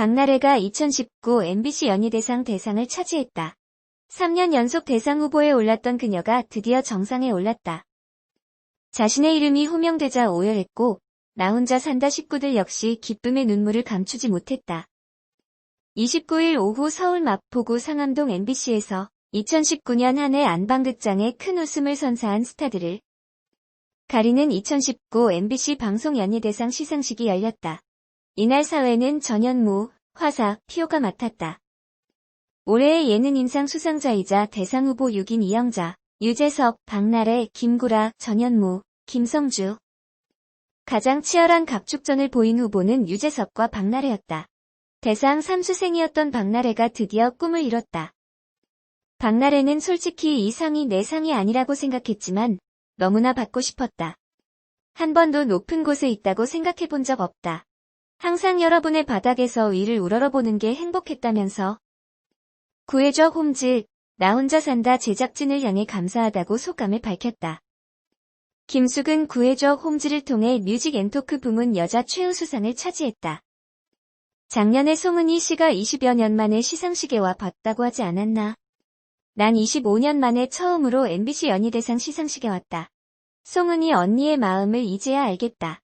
박나래가 2019 MBC 연예대상 대상을 차지했다. 3년 연속 대상 후보에 올랐던 그녀가 드디어 정상에 올랐다. 자신의 이름이 호명되자 오열했고 나 혼자 산다 식구들 역시 기쁨의 눈물을 감추지 못했다. 29일 오후 서울 마포구 상암동 MBC에서 2019년 한 해 안방극장에 큰 웃음을 선사한 스타들을 가리는 2019 MBC 방송연예대상 시상식이 열렸다. 이날 사회는 전현무, 화사, 피오가 맡았다. 올해의 예능인상 수상자이자 대상 후보 6인 이영자, 유재석, 박나래, 김구라, 전현무, 김성주. 가장 치열한 각축전을 보인 후보는 유재석과 박나래였다. 대상 3수생이었던 박나래가 드디어 꿈을 이뤘다. 박나래는 솔직히 이 상이 내 상이 아니라고 생각했지만 너무나 받고 싶었다. 한 번도 높은 곳에 있다고 생각해 본 적 없다. 항상 여러분의 바닥에서 위를 우러러보는 게 행복했다면서. 구해줘 홈즈, 나 혼자 산다 제작진을 향해 감사하다고 소감을 밝혔다. 김숙은 구해줘 홈즈를 통해 뮤직 앤토크 부문 여자 최우수상을 차지했다. 작년에 송은이 씨가 20여 년 만에 시상식에 와 봤다고 하지 않았나? 난 25년 만에 처음으로 MBC 연예대상 시상식에 왔다. 송은이 언니의 마음을 이제야 알겠다.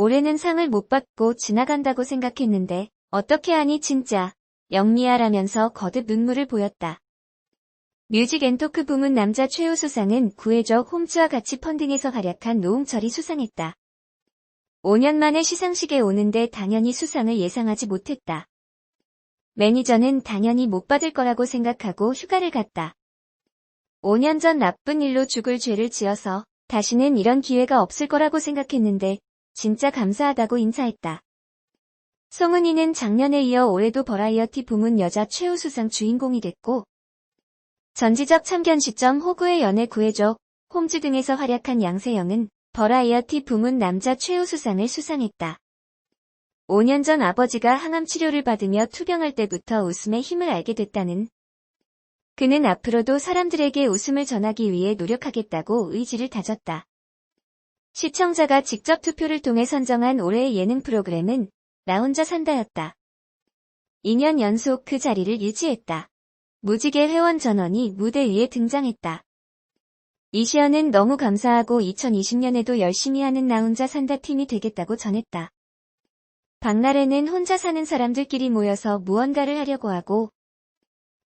올해는 상을 못 받고 지나간다고 생각했는데 어떻게 하니 진짜 영미야라면서 거듭 눈물을 보였다. 뮤직 앤 토크 부문 남자 최우 수상은 구해줘 홈즈와 같이 펀딩에서 활약한 노홍철이 수상했다. 5년 만에 시상식에 오는데 당연히 수상을 예상하지 못했다. 매니저는 당연히 못 받을 거라고 생각하고 휴가를 갔다. 5년 전 나쁜 일로 죽을 죄를 지어서 다시는 이런 기회가 없을 거라고 생각했는데 진짜 감사하다고 인사했다. 송은이는 작년에 이어 올해도 버라이어티 부문 여자 최우수상 주인공이 됐고 전지적 참견 시점 호구의 연애 구해줘 홈즈 등에서 활약한 양세형은 버라이어티 부문 남자 최우수상을 수상했다. 5년 전 아버지가 항암 치료를 받으며 투병할 때부터 웃음의 힘을 알게 됐다는 그는 앞으로도 사람들에게 웃음을 전하기 위해 노력하겠다고 의지를 다졌다. 시청자가 직접 투표를 통해 선정한 올해의 예능 프로그램은 나 혼자 산다였다. 2년 연속 그 자리를 유지했다. 무지개 회원 전원이 무대 위에 등장했다. 이시연은 너무 감사하고 2020년에도 열심히 하는 나 혼자 산다 팀이 되겠다고 전했다. 박나래는 혼자 사는 사람들끼리 모여서 무언가를 하려고 하고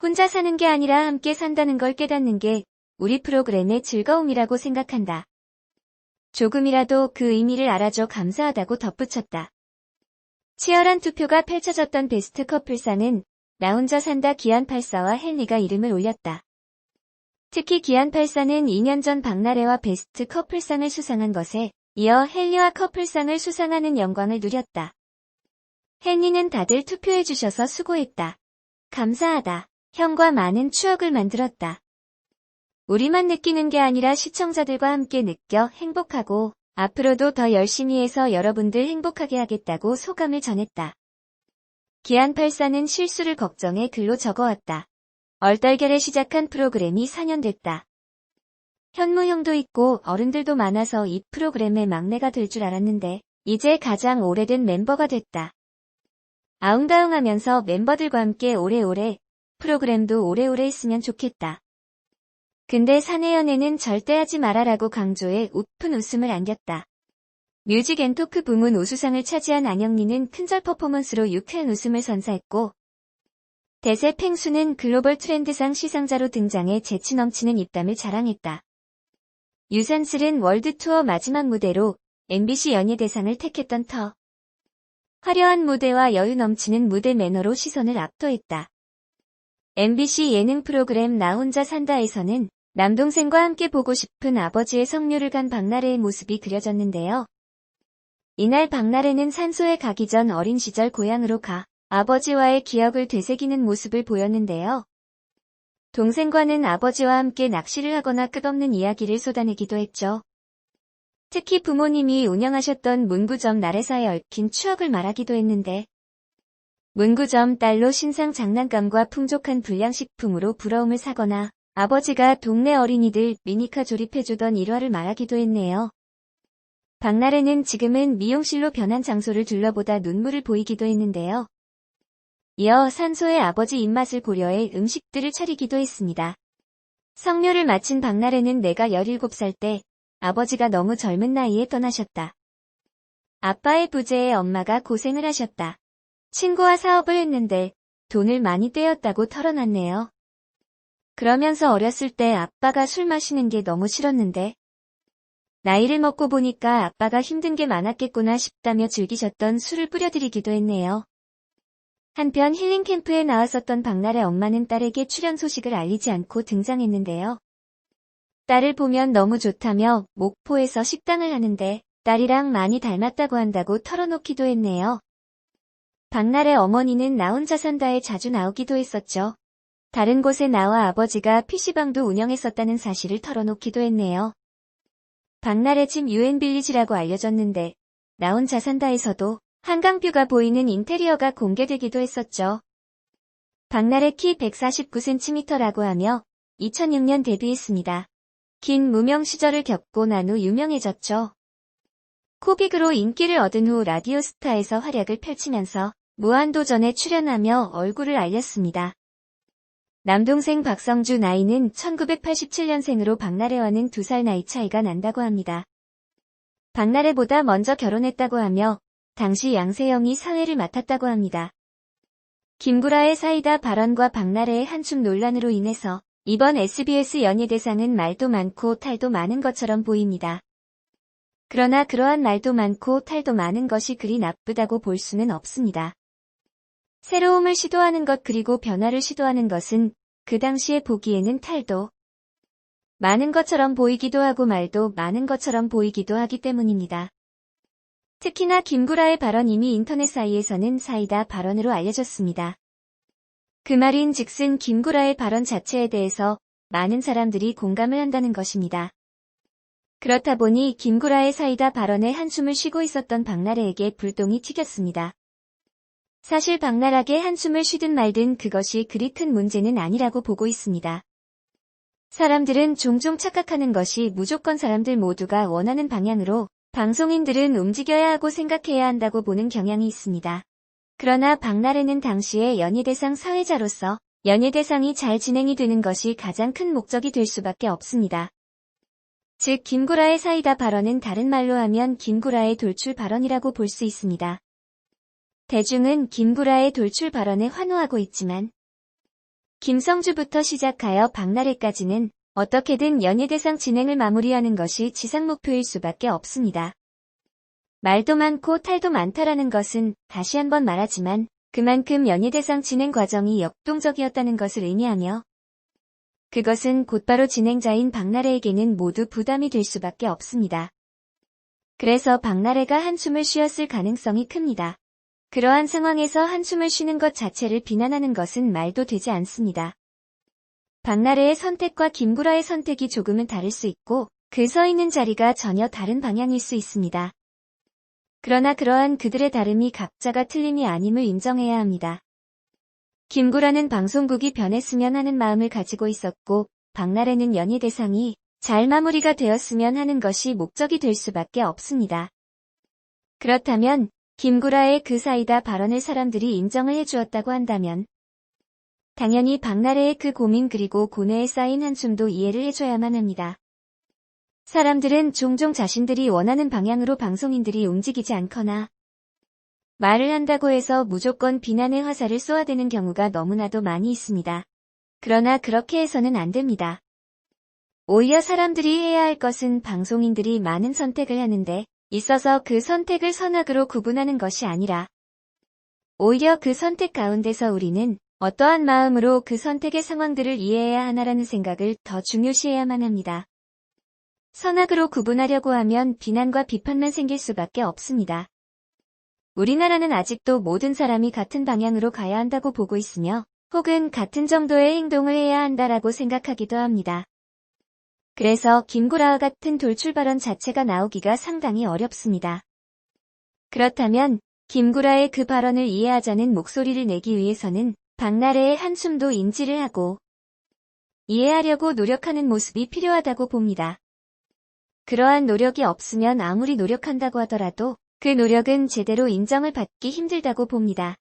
혼자 사는 게 아니라 함께 산다는 걸 깨닫는 게 우리 프로그램의 즐거움이라고 생각한다. 조금이라도 그 의미를 알아줘 감사하다고 덧붙였다. 치열한 투표가 펼쳐졌던 베스트 커플상은 나 혼자 산다 기안84와 헨리가 이름을 올렸다. 특히 기안84는 2년 전 박나래와 베스트 커플상을 수상한 것에 이어 헨리와 커플상을 수상하는 영광을 누렸다. 헨리는 다들 투표해주셔서 수고했다. 감사하다. 형과 많은 추억을 만들었다. 우리만 느끼는 게 아니라 시청자들과 함께 느껴 행복하고 앞으로도 더 열심히 해서 여러분들 행복하게 하겠다고 소감을 전했다. 기안84는 실수를 걱정해 글로 적어왔다. 얼떨결에 시작한 프로그램이 4년 됐다. 현무형도 있고 어른들도 많아서 이 프로그램의 막내가 될 줄 알았는데 이제 가장 오래된 멤버가 됐다. 아웅다웅하면서 멤버들과 함께 오래오래 프로그램도 오래오래 했으면 좋겠다. 근데 사내 연애는 절대 하지 말아라고 강조해 우픈 웃음을 안겼다. 뮤직 앤 토크 부문 우수상을 차지한 안영미는 큰절 퍼포먼스로 유쾌한 웃음을 선사했고 대세 팽수는 글로벌 트렌드상 시상자로 등장해 재치 넘치는 입담을 자랑했다. 유산슬은 월드투어 마지막 무대로 MBC 연예대상을 택했던 터. 화려한 무대와 여유 넘치는 무대 매너로 시선을 압도했다. MBC 예능 프로그램 나 혼자 산다에서는 남동생과 함께 보고 싶은 아버지의 성묘를 간 박나래의 모습이 그려졌는데요. 이날 박나래는 산소에 가기 전 어린 시절 고향으로 가 아버지와의 기억을 되새기는 모습을 보였는데요. 동생과는 아버지와 함께 낚시를 하거나 끝없는 이야기를 쏟아내기도 했죠. 특히 부모님이 운영하셨던 문구점 나래사에 얽힌 추억을 말하기도 했는데 문구점 딸로 신상 장난감과 풍족한 불량식품으로 부러움을 사거나 아버지가 동네 어린이들 미니카 조립해주던 일화를 말하기도 했네요. 박나래는 지금은 미용실로 변한 장소를 둘러보다 눈물을 보이기도 했는데요. 이어 산소의 아버지 입맛을 고려해 음식들을 차리기도 했습니다. 성묘를 마친 박나래는 내가 17살 때 아버지가 너무 젊은 나이에 떠나셨다. 아빠의 부재에 엄마가 고생을 하셨다. 친구와 사업을 했는데 돈을 많이 떼었다고 털어놨네요. 그러면서 어렸을 때 아빠가 술 마시는 게 너무 싫었는데 나이를 먹고 보니까 아빠가 힘든 게 많았겠구나 싶다며 즐기셨던 술을 뿌려드리기도 했네요. 한편 힐링 캠프에 나왔었던 박나래 엄마는 딸에게 출연 소식을 알리지 않고 등장했는데요. 딸을 보면 너무 좋다며 목포에서 식당을 하는데 딸이랑 많이 닮았다고 한다고 털어놓기도 했네요. 박나래 어머니는 나 혼자 산다에 자주 나오기도 했었죠. 다른 곳에 나와 아버지가 PC방도 운영했었다는 사실을 털어놓기도 했네요. 박나래 집 유엔빌리지라고 알려졌는데 나 혼자 산다에서도 한강뷰가 보이는 인테리어가 공개되기도 했었죠. 박나래 키 149cm라고 하며 2006년 데뷔했습니다. 긴 무명 시절을 겪고 난 후 유명해졌죠. 코빅으로 인기를 얻은 후 라디오스타에서 활약을 펼치면서 무한도전에 출연하며 얼굴을 알렸습니다. 남동생 박성주 나이는 1987년생으로 박나래와는 2살 나이 차이가 난다고 합니다. 박나래보다 먼저 결혼했다고 하며 당시 양세형이 사회를 맡았다고 합니다. 김구라의 사이다 발언과 박나래의 한춤 논란으로 인해서 이번 SBS 연예대상은 말도 많고 탈도 많은 것처럼 보입니다. 그러나 그러한 말도 많고 탈도 많은 것이 그리 나쁘다고 볼 수는 없습니다. 새로움을 시도하는 것 그리고 변화를 시도하는 것은 그 당시에 보기에는 탈도 많은 것처럼 보이기도 하고 말도 많은 것처럼 보이기도 하기 때문입니다. 특히나 김구라의 발언 이미 인터넷 사이에서는 사이다 발언으로 알려졌습니다. 그 말인 즉슨 김구라의 발언 자체에 대해서 많은 사람들이 공감을 한다는 것입니다. 그렇다 보니 김구라의 사이다 발언에 한숨을 쉬고 있었던 박나래에게 불똥이 튀겼습니다. 사실 박나락의 한숨을 쉬든 말든 그것이 그리 큰 문제는 아니라고 보고 있습니다. 사람들은 종종 착각하는 것이 무조건 사람들 모두가 원하는 방향으로 방송인들은 움직여야 하고 생각해야 한다고 보는 경향이 있습니다. 그러나 박나래는 당시에 연예대상 사회자로서 연예대상이 잘 진행이 되는 것이 가장 큰 목적이 될 수밖에 없습니다. 즉 김구라의 사이다 발언은 다른 말로 하면 김구라의 돌출 발언이라고 볼 수 있습니다. 대중은 김구라의 돌출 발언에 환호하고 있지만 김성주부터 시작하여 박나래까지는 어떻게든 연예대상 진행을 마무리하는 것이 지상 목표일 수밖에 없습니다. 말도 많고 탈도 많다라는 것은 다시 한번 말하지만 그만큼 연예대상 진행 과정이 역동적이었다는 것을 의미하며 그것은 곧바로 진행자인 박나래에게는 모두 부담이 될 수밖에 없습니다. 그래서 박나래가 한숨을 쉬었을 가능성이 큽니다. 그러한 상황에서 한숨을 쉬는 것 자체를 비난하는 것은 말도 되지 않습니다. 박나래의 선택과 김구라의 선택이 조금은 다를 수 있고 그 서 있는 자리가 전혀 다른 방향일 수 있습니다. 그러나 그러한 그들의 다름이 각자가 틀림이 아님을 인정해야 합니다. 김구라는 방송국이 변했으면 하는 마음을 가지고 있었고 박나래는 연예 대상이 잘 마무리가 되었으면 하는 것이 목적이 될 수밖에 없습니다. 그렇다면 김구라의 그 사이다 발언을 사람들이 인정을 해주었다고 한다면 당연히 박나래의 그 고민 그리고 고뇌에 쌓인 한숨도 이해를 해줘야만 합니다. 사람들은 종종 자신들이 원하는 방향으로 방송인들이 움직이지 않거나 말을 한다고 해서 무조건 비난의 화살을 쏘아대는 경우가 너무나도 많이 있습니다. 그러나 그렇게 해서는 안 됩니다. 오히려 사람들이 해야 할 것은 방송인들이 많은 선택을 하는데 있어서 그 선택을 선악으로 구분하는 것이 아니라 오히려 그 선택 가운데서 우리는 어떠한 마음으로 그 선택의 상황들을 이해해야 하나라는 생각을 더 중요시해야만 합니다. 선악으로 구분하려고 하면 비난과 비판만 생길 수밖에 없습니다. 우리나라는 아직도 모든 사람이 같은 방향으로 가야 한다고 보고 있으며 혹은 같은 정도의 행동을 해야 한다라고 생각하기도 합니다. 그래서 김구라와 같은 돌출 발언 자체가 나오기가 상당히 어렵습니다. 그렇다면 김구라의 그 발언을 이해하자는 목소리를 내기 위해서는 박나래의 한숨도 인지를 하고 이해하려고 노력하는 모습이 필요하다고 봅니다. 그러한 노력이 없으면 아무리 노력한다고 하더라도 그 노력은 제대로 인정을 받기 힘들다고 봅니다.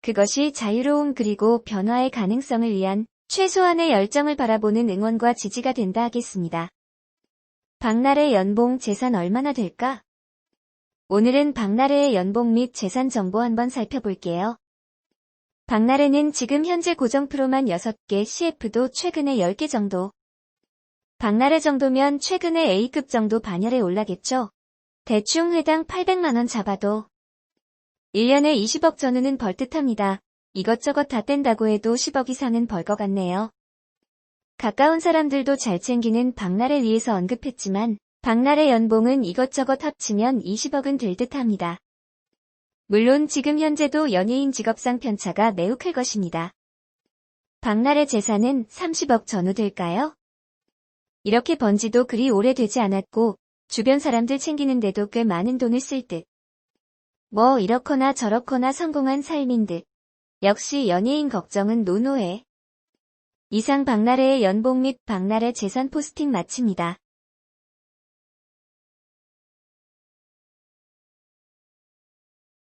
그것이 자유로움 그리고 변화의 가능성을 위한 최소한의 열정을 바라보는 응원과 지지가 된다 하겠습니다. 박나래 연봉 재산 얼마나 될까? 오늘은 박나래의 연봉 및 재산 정보 한번 살펴볼게요. 박나래는 지금 현재 고정 프로만 6개, CF도 최근에 10개 정도. 박나래 정도면 최근에 A급 정도 반열에 올라겠죠? 대충 회당 800만원 잡아도 1년에 20억 전후는 벌듯합니다. 이것저것 다 뗀다고 해도 10억 이상은 벌 것 같네요. 가까운 사람들도 잘 챙기는 박나래 위에서 언급했지만 박나래 연봉은 이것저것 합치면 20억은 될 듯합니다. 물론 지금 현재도 연예인 직업상 편차가 매우 클 것입니다. 박나래 재산은 30억 전후 될까요? 이렇게 번지도 그리 오래되지 않았고 주변 사람들 챙기는데도 꽤 많은 돈을 쓸 듯. 뭐 이렇거나 저렇거나 성공한 삶인 듯. 역시 연예인 걱정은 노노해. 이상 박나래의 연봉 및 박나래 재산 포스팅 마칩니다.